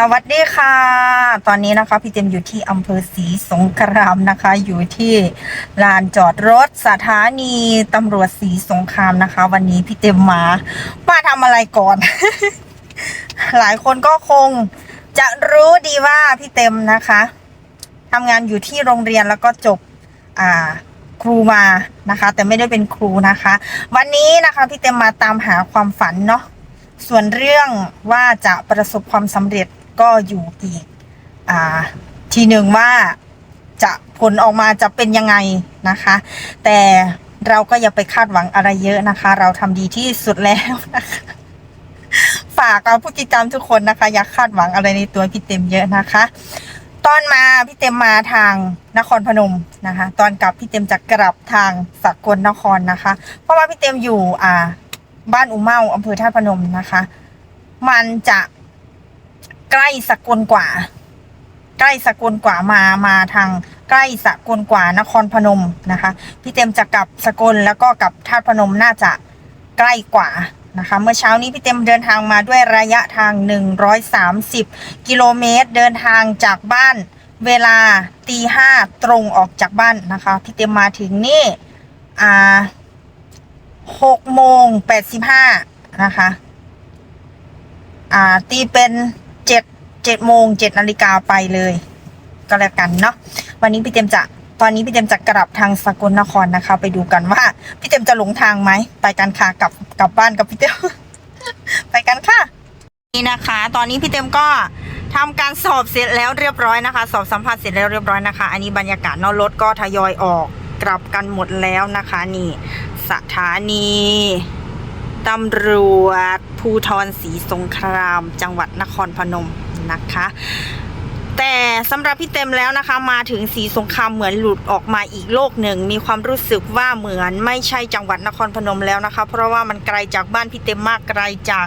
สวัสดีค่ะ ตอนนี้นะคะพี่เจมอยู่ที่อำเภอศรีสงครามนะคะ อยู่ที่ลานจอดรถสถานีตำรวจศรีสงครามนะคะ วันนี้พี่เจมมามาทำอะไรก่อน หลายคนก็คงจะรู้ดีว่าพี่เต็มนะคะทำงานอยู่ที่โรงเรียนแล้วก็จบอ่าครูมานะคะ แต่ไม่ได้เป็นครูนะคะ วันนี้นะคะพี่เต็มมาตามหาความฝันเนาะส่วนเรื่องว่าจะประสบความสำเร็จ ก็อยู่อีกอ่าทีหนึ่งว่าจะผลออกมาจะเป็นยังไงนะคะ แต่เราก็อย่าไปคาดหวังอะไรเยอะนะคะ เราทำดีที่สุดแล้วนะคะฝากเอาผู้ติดตามทุกคนนะคะ อย่าคาดหวังอะไรในตัวพี่เต็มเยอะนะคะ ตอนมาพี่เต็มมาทางนครพนมนะคะ ตอนกลับพี่เต็มจะกลับทางสกลนครนะคะ เพราะว่าพี่เต็มอยู่อ่า บ้านอุเมาอำเภอท่าพนมนะคะ มันจะ ใกล้สกลกว่า ใกล้สกลกว่ามามาทางใกล้สกลกว่านครพนมนะคะ พี่เต็มจะกลับสกลแล้วก็กลับท่าตุพนมน่าจะใกล้กว่านะคะ เมื่อเช้านี้พี่เต็มเดินทางมาด้วยระยะทาง 130 กิโลเมตร เดินทางจากบ้านเวลาตีห้าตรงออกจากบ้านนะคะ พี่เต็มมาถึงนี่อ่าหกโมงแปดสิบห้านะคะ อ่าตีเป็น เจ็ดโมงเจ็ดนาฬิกาไปเลย ก็แล้วกันเนาะวันนี้พี่เต็มจะตอนนี้พี่เต็มจะกลับทางสกลนครนะคะ ไปดูกันว่า พี่เต็มจะหลงทางไหมไปกันค่ะกลับกลับบ้านกับพี่เต็มไปกันค่ะ นี่นะคะ ตอนนี้พี่เต็มก็ทำการสอบเสร็จแล้วเรียบร้อยนะคะ สอบสัมภาษณ์เสร็จแล้วเรียบร้อยนะคะ อันนี้บรรยากาศนอกรถก็ทยอยออกกลับกันหมดแล้วนะคะ นี่สถานีตำรวจภูทรศรีสงคราม จังหวัดนครพนม นะคะ แต่สำหรับพี่เต็มแล้วนะคะ มาถึงสีสงครามเหมือนหลุดออกมาอีกโลกหนึ่ง มีความรู้สึกว่าเหมือนไม่ใช่จังหวัดนครพนมแล้วนะคะ เพราะว่ามันไกลจากบ้านพี่เต็มมากไกลจาก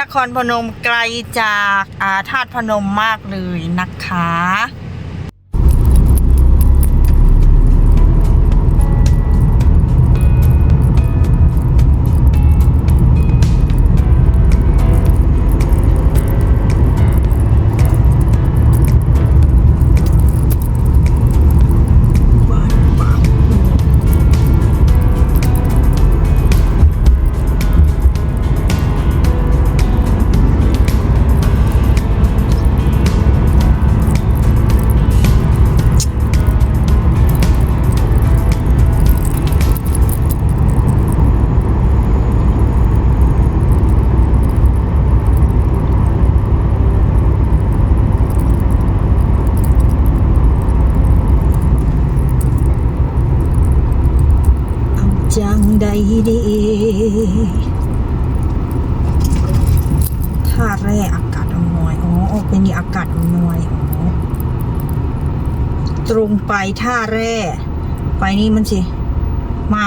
นครพนมไกลจากอาธาตุพนมมากเลยนะคะาแร่อากาศอำนวยอ๋อออกเป็นอากาศอำนวยอ๋อตรงไปท่าแร่ ไปนี่มันสิ มา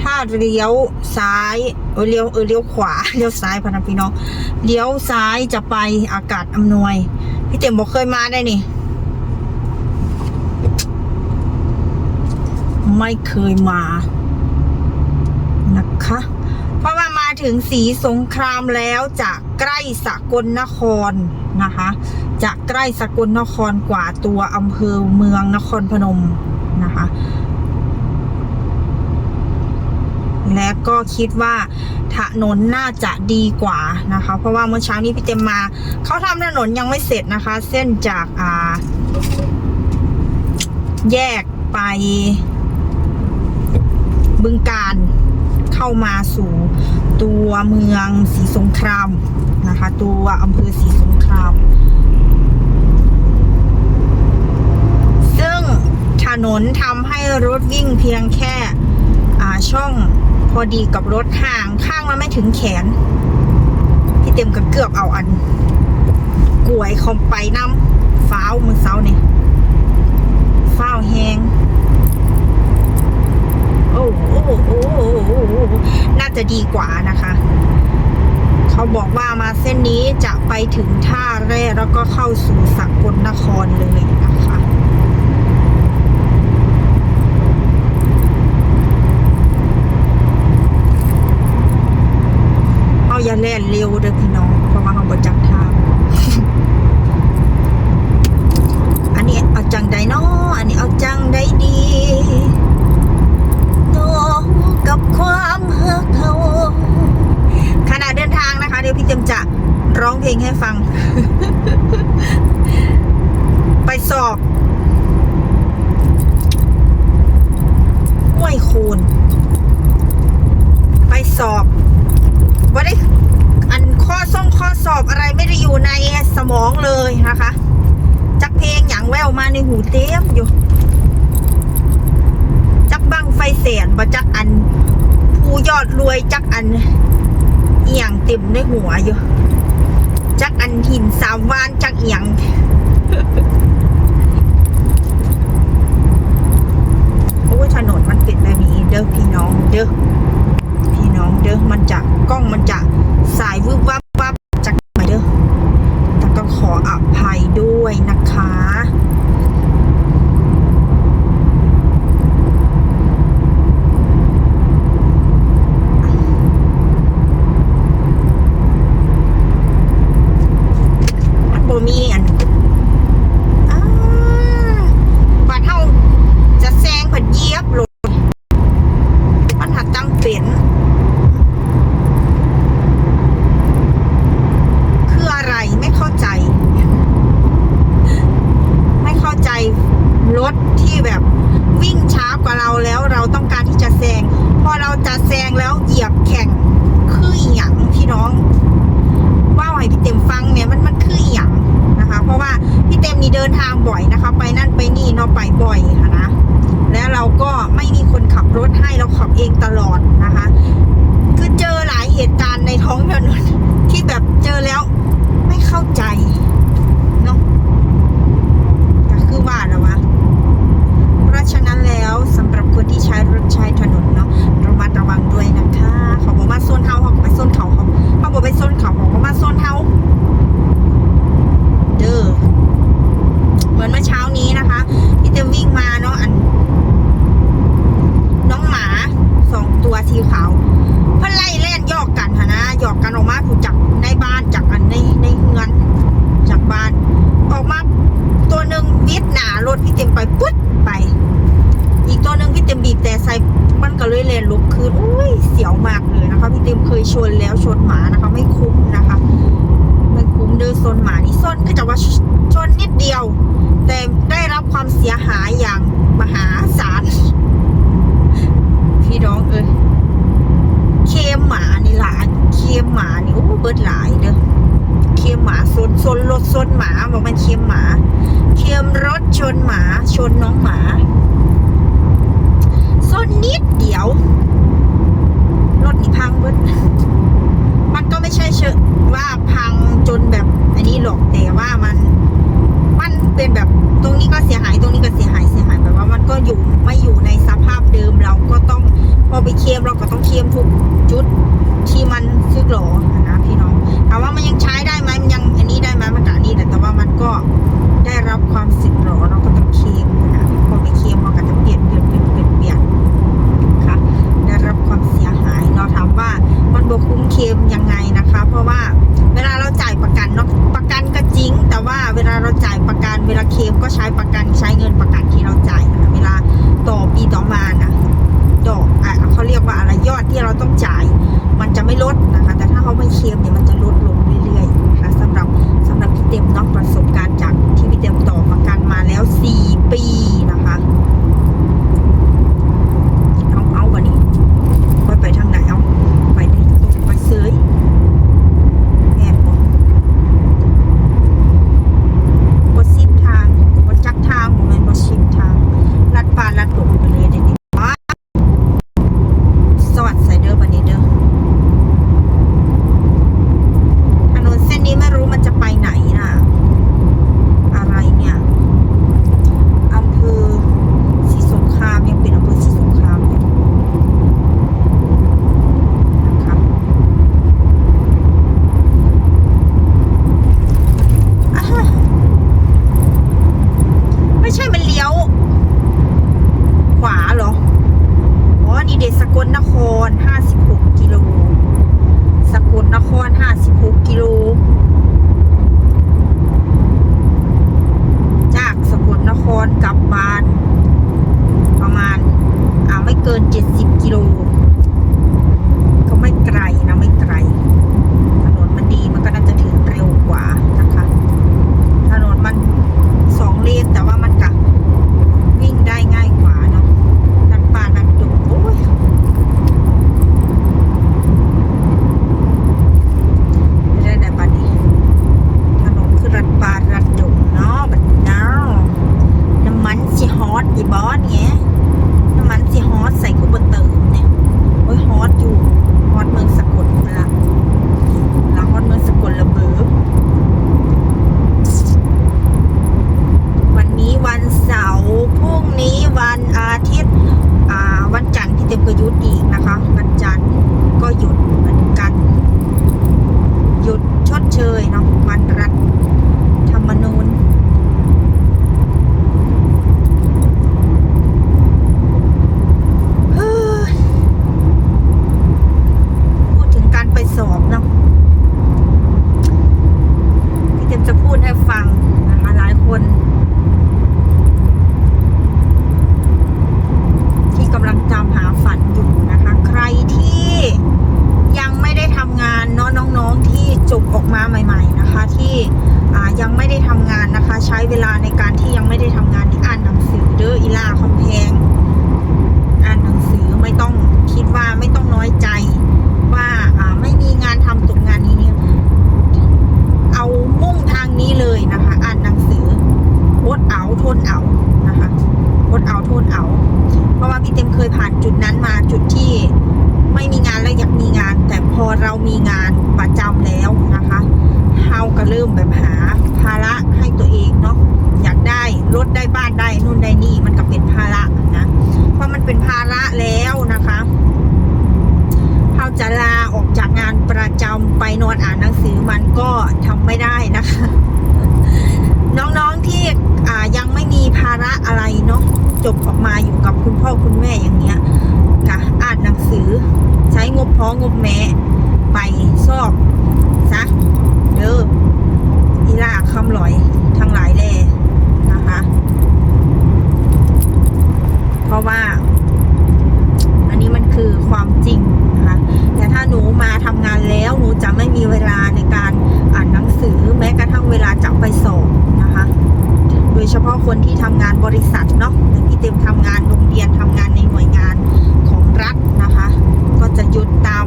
ท่าเลี้ยวซ้ายเออเลี้ยวเออเลี้ยวขวาเลี้ยวซ้ายพนันพี่น้องเลี้ยวซ้ายจะไปอากาศอำนวย พี่เต็มบอกเคยมาได้นี่ ไม่เคยมานะคะ ถึงสีสงครามแล้วจะใกล้สกลนครนะคะจะใกล้สกลนครกว่าตัวอำเภอเมืองนครพนมนะคะและก็คิดว่าถนนน่าจะดีกว่านะคะ เพราะว่าเมื่อเช้านี้พี่เต็มมาเขาทำถนนยังไม่เสร็จนะคะ เส้นจากอ่า แยกไป บึงการเข้ามาสู่ ตัวเมืองศรีสงครามนะคะ ตัวอำเภอศรีสงคราม ซึ่งถนนทำให้รถวิ่งเพียงแค่ช่องพอดีกับรถห่างข้างละไม่ถึงแขน พี่เต็มก็เกือบเอาอันกลวยเขาไปน้ำฟ้าวมือเสาเนี่ยฟ้าวแหง โอ้โอ้โอ้โอ้น่าจะดีกว่านะคะ เขาบอกว่ามาเส้นนี้จะไปถึงท่าแร่แล้วก็เข้าสู่สกลนครเลยนะคะเอาอย่าแล่นเร็วเด้อพี่น้อง เพราะว่าเขาบจักทางอันนี้เอาจังไดเนาะอันนี้เอาจังได้ดีับความเฮืกเขาขณะเดินทางนะคะ เดี๋ยวพี่จมจะร้องเพลงให้ฟัง ไปสอบห้วยคูนไปสอบว่าได้อันข้อส่งข้อสอบอะไรไม่ได้อยู่ในสมองเลยนะคะ จักเพลงอย่างแววมาในหูเต็มอยู่ ดรวยจักอันเอียงเต็มในหัวอยู่ จักอันหินสามวานจักเอียงโอ้ถนนมันเป็นแบบนี้เด้อพี่น้องเด้อพี่น้องเด้อมันจะกล้องมันจะสายวึบวับวับจากไหนเด้อแต่ก็ขออภัยด้วยนะคะ เคียมหมาซนซนรถซนหมาบอกมันเคียมหมา เคียมรถชนหมา ชนน้องหมาซนนิดเดียว รถนี่พังเบิดมันก็ไม่ใช่เชิว่าพังจนแบบอันนี้หรอกแต่ว่ามันมันเป็นแบบตรงนี้ก็เสียหายตรงนี้ก็เสียหายเสียหายแบบว่ามันก็อยู่ไม่อยู่ในสภาพเดิมเราก็ต้องพอไปเคลมเราก็ต้องเคลมทุกจุดที่มันซึกหรอนะพี่น้อง ถามว่ามันยังใช้ได้ไหมมันยังอันนี้ได้ไหมมันกันนี้แหละแต่ว่ามันก็ได้รับความสึกหรอเราก็ต้องเคลมนะพอไปเคลมเราก็จะเปลี่ยนเปลี่ยนเปลี่ยนเปลี่ยนเปลี่ยนค่ะได้รับความเสียหายเราถามว่ามันบวคุ้มเคมยังไงนะคะ เพราะว่าเวลาเราจ่ายประกันเนาะประกันก็จริง แต่ว่าเวลาเราจ่ายประกันเวลาเคมก็ใช้ประกันใช้เงินประกันที่เราจ่ายนะเวลาต่อปีต่อมานะดอกอะเขาเรียกว่าอะไรยอดที่เราต้องจ่าย มันจะไม่ลดนะคะแต่ เขาไม่เคลมเนี่ยมันจะลดลงเรื่อยๆนะคะสำหรับสำหรับพี่เต็มเนาะประสบการณ์จากที่พี่เต็มต่อประกันมาแล้ว 4 ปีนะคะเอาเอาวันนี้ บ้านได้นู่นได้นี่มันก็เป็นภาระนะเพราะมันเป็นภาระแล้วนะคะเราจะลาออกจากงานประจำไปนอนอ่านหนังสือมันก็ทำไม่ได้นะคะ น้องๆที่อ่ายังไม่มีภาระอะไรเนาะจบออกมาอยู่กับคุณพ่อคุณแม่อย่างเงี้ยค่ะอ่านหนังสือ ใช้งบพ้องบแม่ไปสอบซะเด้ออีลาคำลอยทั้งหลายแลนะคะ เพ ราะว่า อันนี้มันคือความจริงนะคะแต่ถ้าหนูมาทำงานแล้วหนูจะไม่มีเวลาในการอ่านหนังสือ แม้กระทั่งเวลาจะไปสอบนะคะ โดยเฉพาะคนที่ทำงานบริษัทเนาะหรือพี่เต็มทำงานโรงเรียนทำงานในหน่วยงานของรัฐนะคะ ก็จะหยุดตาม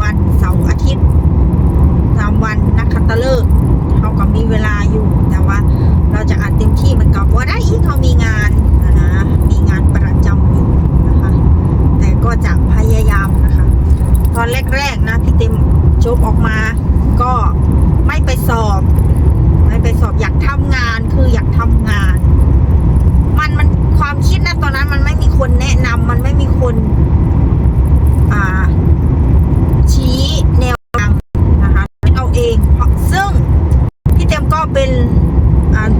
วันเสาร์อาทิตย์ ตามวันนักขัตฤกษ์เขาก็มีเวลาอยู่แต่ว่า เราจะอ่านเต็มที่มันก็ว่าได้อีกเขามีงานนะนะมีงานประจำอยู่นะคะ แต่ก็ จะพยายามนะคะ ตอนแรกๆนะพี่เต็มจบออกมา ก็ไม่ไปสอบ ไม่ไปสอบอยากทำงานคืออยากทำงาน มันมันความคิดนะตอนนั้นมันไม่มีคนแนะนำมันไม่มีคน อ่า ชี้แนวทางนะคะเป็นเอาเองเพราะซึ่งพี่เต็มก็เป็นอ่า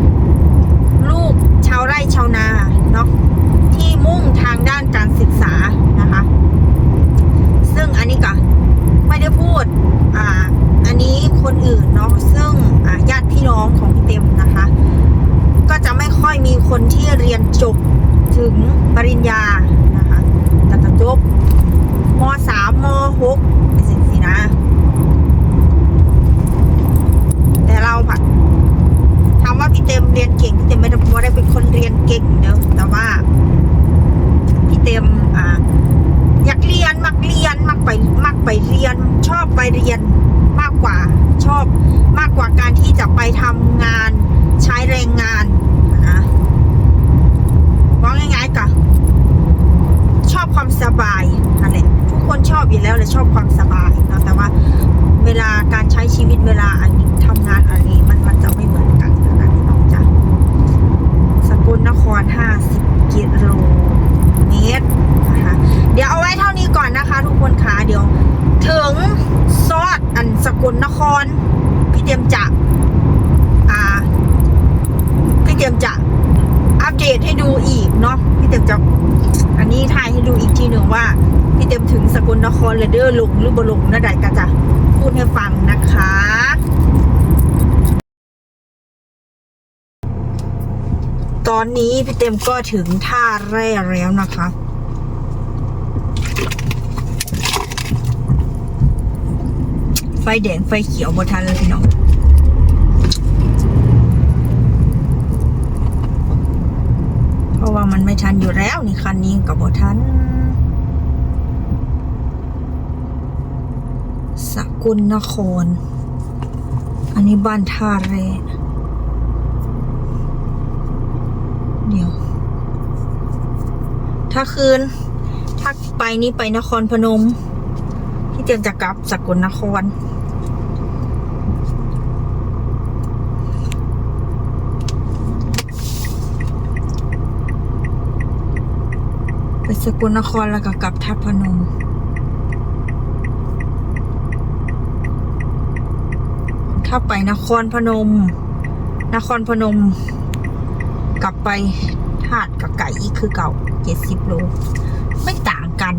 ลูกชาวไร่ชาวนาเนาะที่มุ่งทางด้านการศึกษานะคะ ซึ่งอันนี้ก็ไม่ได้พูด อ่า อันนี้คนอื่นเนาะ ซึ่งอ่าญาติพี่น้องของพี่เต็มนะคะ ก็จะไม่ค่อยมีคนที่เรียนจบถึงปริญญานะคะแต่จะจบมสามมหกเป็นสิ่งสินะ แต่เราผัดถามว่าพี่เต็มเรียนเก่งพี่เต็มไม่ได้ไม่ได้เป็นคนเรียนเก่งเนอะแต่ว่า พี่เต็มอ่า อยากเรียนมักเรียนมักไปมักไปเรียน ชอบไปเรียนมากกว่า ชอบมากกว่าการที่จะไปทำงานใช้แรงงานนะว่าง่ายๆกะชอบความสบายนั่นแหละทุกคนชอบอยู่แล้วเลยชอบความสบายเนอะแต่ว่าเวลาการใช้ชีวิตเวลาอันนี้ทำงานอันนี้มันมันจะไม่เหมือนกันนะคะพี่น้องจ้ะสกลนคร 50 กิโลเมตรนะคะ เดี๋ยวเอาไว้เท่านี้ก่อนนะคะ ทุกคนคะเดี๋ยว ถึงซอดอันสกลนคร พี่เตรียมจะ อ่า พี่เตรียมจะอัปเดตให้ดูอีกเนาะพี่เตรียมจะ อันนี้ถ่ายให้ดูอีกทีหนึ่งว่า พี่เตรียมถึงสกลนครเลยเด้อลงหรือบ่ลงนะใดก็จะพูดให้ฟังนะคะ ตอ นี้พี่เต็มก็ถึงท่าแร่แล้วนะคะไฟแดงไฟเขียวบทันเลยพี่น้องเพราะว่ามันไม่ทันอยู่แล้วนี่คันนี้กับบทันสกุลนคร อันนี้บ้านท่าแร่เดี๋ยว ถ้าคืน ถ้าไปนี่ไปนครพนม ที่เตรียมจะกลับสกลนคร ไปสกลนครแล้วก็กลับทัดพนมถ้าไปนครพนม นครพนม กลับไป ธาดกับไก่อีกคือเก่าเจ็ดสิบโล ไม่ต่างกัน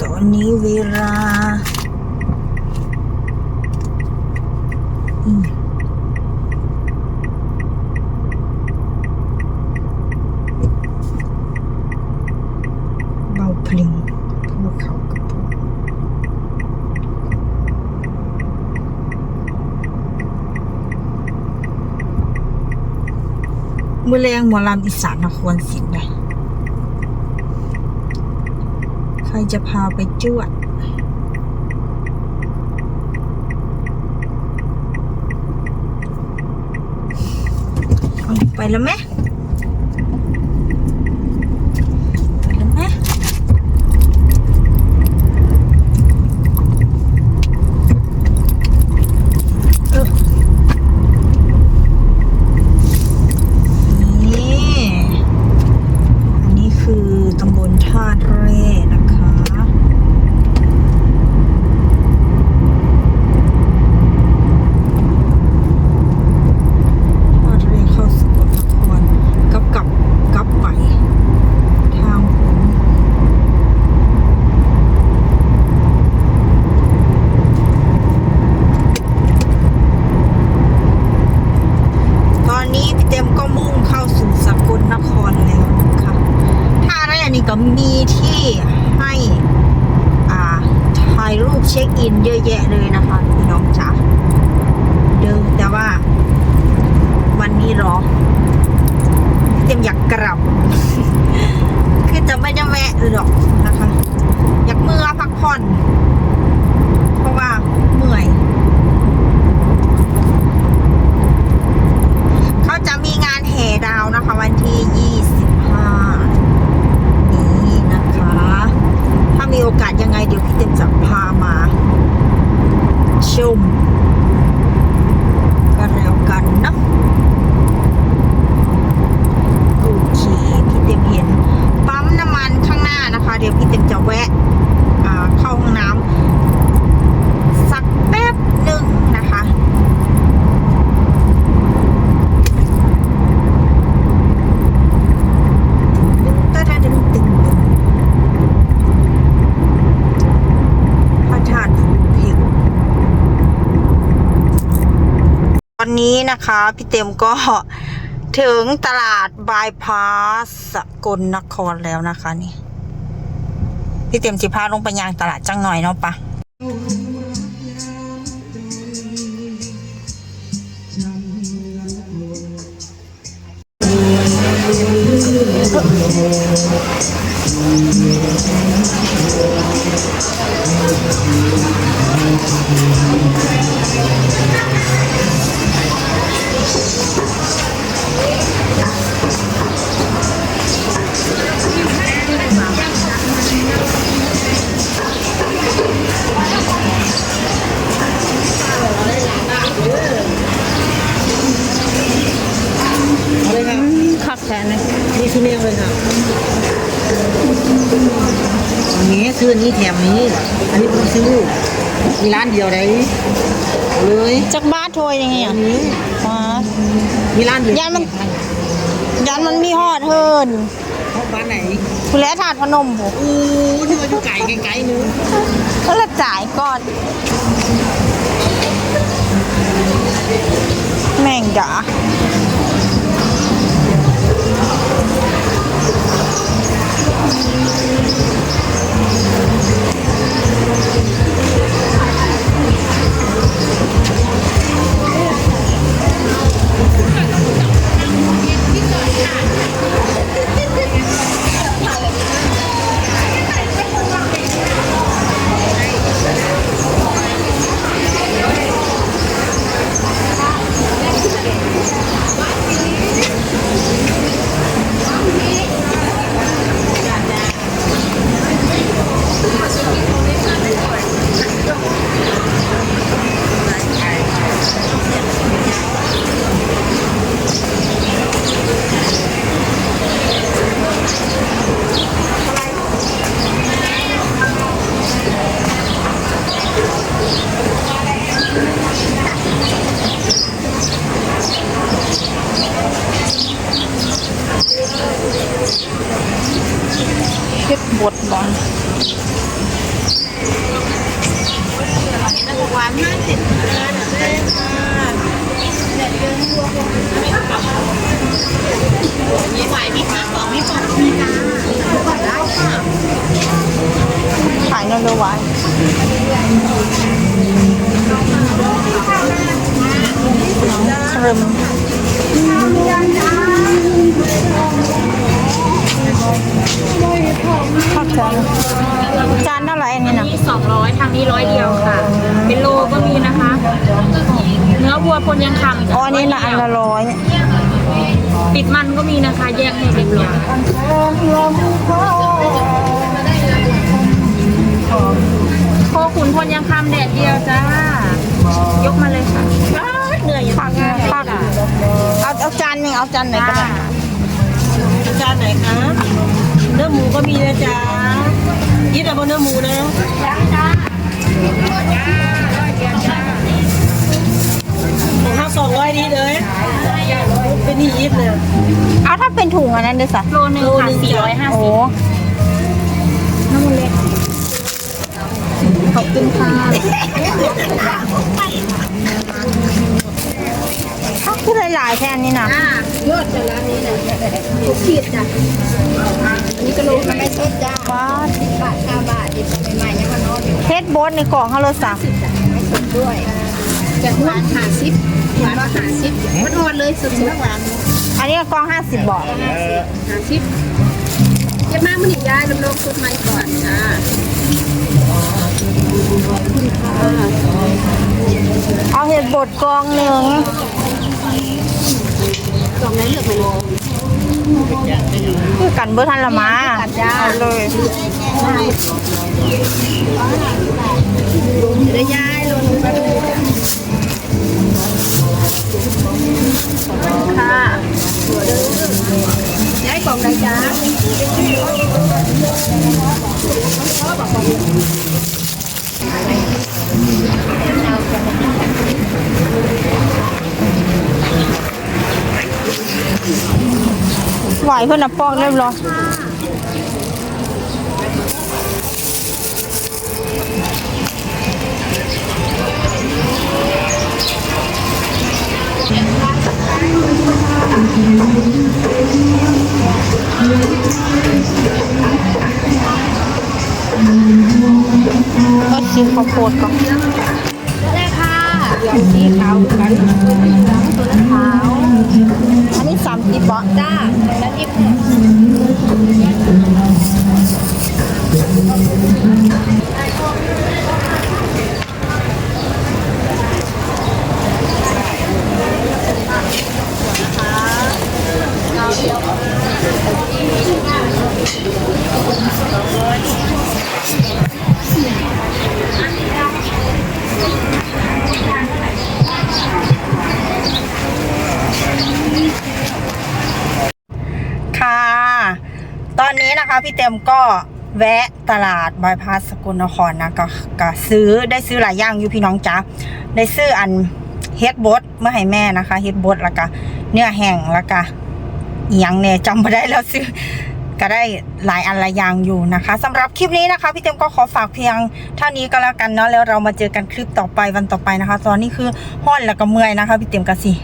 ตอนนี้เวลาอืม มือแรงหมอลำอีสานนครศรีไงใครจะพาไปจวดเอาไปแล้วไหม นนี้นะคะ พี่เต็มก็ถึงตลาดบายพาสสกลนครแล้วนะคะนี่ พี่เต็มสิพาลงไปยางตลาดจังหน่อยเนาะปะคั นี่ซื้อเมงเลยค่ะอันนี้ซื้ออันนี้แถมนี้ อันนี้ผมซื้อมีร้านเดียวได้เลยจักบ้าโทยยังไงอัอะนนี้มามีร้านเดียวยันมันยันมันมีฮอดเฮินเขาบ้านไหนคุณแล้วถาดพนมผมอู้ที่มาอยู่ไก่ไกลๆนึงก็ละจ่ายก่อน แม่งจ๋า เหวานสรึมข้าวจานจานเท่าไหร่อันนี้นะสองร้อยทางนี้ร้อยเดียวค่ะ เป็นโลก็มีนะคะ เนื้อวัวพนยังคำอ๋อนี่ละอันละร้อยปิดมันก็มีนะคะ แยกให้เรียบร้อย โคขุนพลยังคำแดดเดียวจ้า ยกมาเลยค่ะเหนื่อยปักปักเอาเอาจานหนึ่งเอาจานไหนก็ได้จานไหนคะเนื้อหมูก็มีนะจ๊ะยิดเอาบนเนื้อหมูนะของห้าสองร้อยนี้เลยเป็นนี่ยิดเลยเอาถ้าเป็นถุงอันนั้นด้วยสะโลนึงค่ะสี่ร้อยห้าโอ้สิบน้ำมันเล็ก ขอบคุณค่ะถ้าคือหลายๆแค่นี้นะยอดจะร้านนี้เลยทุกขีดจ้ะอันนี้ก็โลละไม่สดจ้าว้าสิบบาทเก้าบาทดิบใหม่ๆยังมันนอนอยู่เฮ็ดโบสในกล่องเขาเลยสะไม่สดด้วยจะหวานหาซิปหวานว่าหาซิปมันอ่อนเลยสดๆหวานอันนี้ก็กล่องห้าสิบบาทหาซิปเก็บมามันหนียายลำลงสุดใหม่ก่อนจ้า เอาเห็ดบดกองหนึ่งกองไหนเลือกไม่รู้คือกันเบอร์ทันละมาเอาเลยเดี๋ยวยายลงค่ะย้ายกล่องไหนจ้า ไหวเพื่อนปอกเรียบร้อย ก็ซื้อข้าวโพดก่อนได้ค่ะเดี๋ยวสีขาวกันตัวละขาว อันนี้สามสิบบาทจ้าแล้วนี่ ค่ะ ตอนนี้นะคะพี่เต็มก็แวะตลาดบายพาสสกลนครนะก็ก็ซื้อได้ซื้อหลายอย่างอยู่พี่น้องจ๊ะได้ซื้ออันเฮดบดเมื่อให้แม่นะคะเฮดบดแล้วก็เนื้อแห้งแล้วก็อีหยังเนี่ยจำไม่ได้แล้วซื้อ ก็ได้หลายอันหลายอย่างอยู่นะคะสำหรับคลิปนี้นะคะ พี่เต็มก็ขอฝากเพียงเท่านี้ก็แล้วกันเนาะแล้วเรามาเจอกันคลิปต่อไปวันต่อไปนะคะ ตอนนี้คือห้อนแล้วก็เมื่อยนะคะ พี่เต็มก็สิ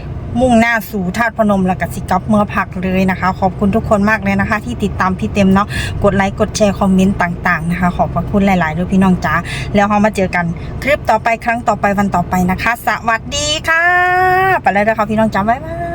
มุ่งหน้าสู่ธาตุพนมแล้วก็สิกับเมื่อพักเลยนะคะ ขอบคุณทุกคนมากเลยนะคะ ที่ติดตามพี่เต็มเนาะกดไลค์กดแชร์คอมเมนต์ต่างๆนะคะ ขอบพระคุณหลายๆด้วยพี่น้องจ๋าแล้วเรามาเจอกันคลิปต่อไปครั้งต่อไปวันต่อไปนะคะ สวัสดีค่ะไปแล้วนะคะพี่น้องจ๋าบ๊ายบาย